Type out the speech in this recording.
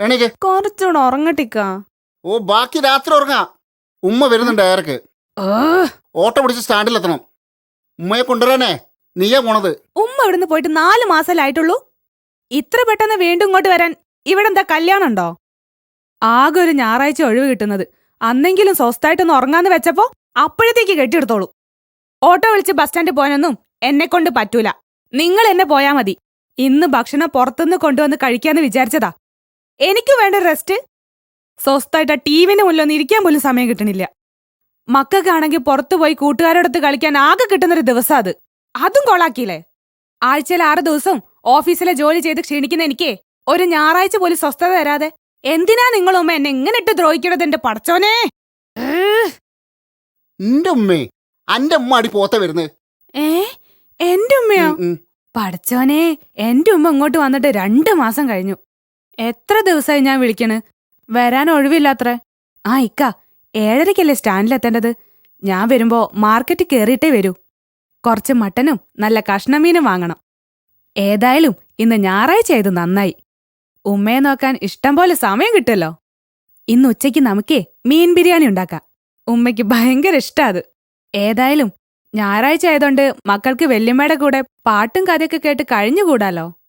എണീക്ക്. കുറച്ചുകൂടെ ഉറങ്ങട്ടിക്കാ. ഓ ബാക്കി രാത്രി ഉറങ്ങാ. ഉമ്മ വരുന്നുണ്ട് ഏറക്ക് ഓട്ടോ പിടിച്ച് സ്റ്റാൻഡിൽ എത്തണം. ഉമ്മയെ കൊണ്ടുവരാനേ നീയാ പോണത്. ഉമ്മ ഇവിടുന്ന് പോയിട്ട് നാല് മാസമല്ലായിട്ടുള്ളൂ ഇത്ര പെട്ടെന്ന് വീണ്ടും ഇങ്ങോട്ട് വരാൻ ഇവിടെ എന്താ കല്യാണം ഉണ്ടോ? ആകെ ഒരു ഞായറാഴ്ച ഒഴിവ് കിട്ടുന്നത്. അന്നെങ്കിലും സ്വസ്ഥായിട്ടൊന്ന് ഉറങ്ങാന്ന് വെച്ചപ്പോ അപ്പോഴത്തേക്ക് കെട്ടിയെടുത്തോളൂ. ഓട്ടോ വിളിച്ച് ബസ് സ്റ്റാൻഡിൽ പോകാനൊന്നും എന്നെ കൊണ്ട് പറ്റൂല. നിങ്ങൾ എന്നെ പോയാ മതി. ഇന്ന് ഭക്ഷണം പുറത്തുനിന്ന് കൊണ്ടുവന്ന് കഴിക്കാന്ന് വിചാരിച്ചതാ. എനിക്ക് വേണ്ട റെസ്റ്റ് സ്വസ്ഥായിട്ട് ടി മുന്നിൽ മുന്നിലൊന്നും ഇരിക്കാൻ പോലും സമയം കിട്ടണില്ല. മക്കൾക്കാണെങ്കിൽ പുറത്തു പോയി കൂട്ടുകാരോടൊത്ത് കളിക്കാൻ ആകെ കിട്ടുന്നൊരു ദിവസം അത്. അതും കൊളാക്കിയില്ലേ? ആഴ്ചയിൽ ആറ് ദിവസം ഓഫീസിലെ ജോലി ചെയ്ത് ക്ഷീണിക്കുന്ന എനിക്കേ ഒരു ഞായറാഴ്ച പോലും സ്വസ്ഥത തരാതെ എന്തിനാ നിങ്ങളുമ്മ എന്നെ എങ്ങനെ ഇട്ട് ദ്രോഹിക്കണത് എന്റെ പടച്ചോനെ? എന്റെ ഉമ്മേ അന്റെ ഉമ്മ അടി പോത്ത വരുന്നത് ഏ? എന്റെ ഉമ്മയോ? പടച്ചോനെ എന്റെ ഉമ്മ ഇങ്ങോട്ട് വന്നിട്ട് രണ്ടു മാസം കഴിഞ്ഞു. എത്ര ദിവസമായി ഞാൻ വിളിക്കണ്? വരാൻ ഒഴിവില്ലാത്രേ. ആ ഇക്ക ഏഴരയ്ക്കല്ലേ സ്റ്റാൻഡിലെത്തേണ്ടത് ഞാൻ വരുമ്പോ മാർക്കറ്റ് കയറിയിട്ടേ വരൂ. കുറച്ച് മട്ടനും നല്ല കഷ്ണമീനും വാങ്ങണം. ഏതായാലും ഇന്ന് ഞായറാഴ്ച ആയത് നന്നായി. ഉമ്മയെ നോക്കാൻ ഇഷ്ടം പോലെ സമയം കിട്ടുമല്ലോ. ഇന്ന് ഉച്ചയ്ക്ക് നമുക്കേ മീൻ ബിരിയാണി ഉണ്ടാക്കാം. ഉമ്മയ്ക്ക് ഭയങ്കര ഇഷ്ടാ അത്. ഏതായാലും ഞായറാഴ്ച ആയതുകൊണ്ട് മക്കൾക്ക് വെല്ലുമ്മയുടെ കൂടെ പാട്ടും കഥയൊക്കെ കേട്ട് കഴിഞ്ഞുകൂടാലോ?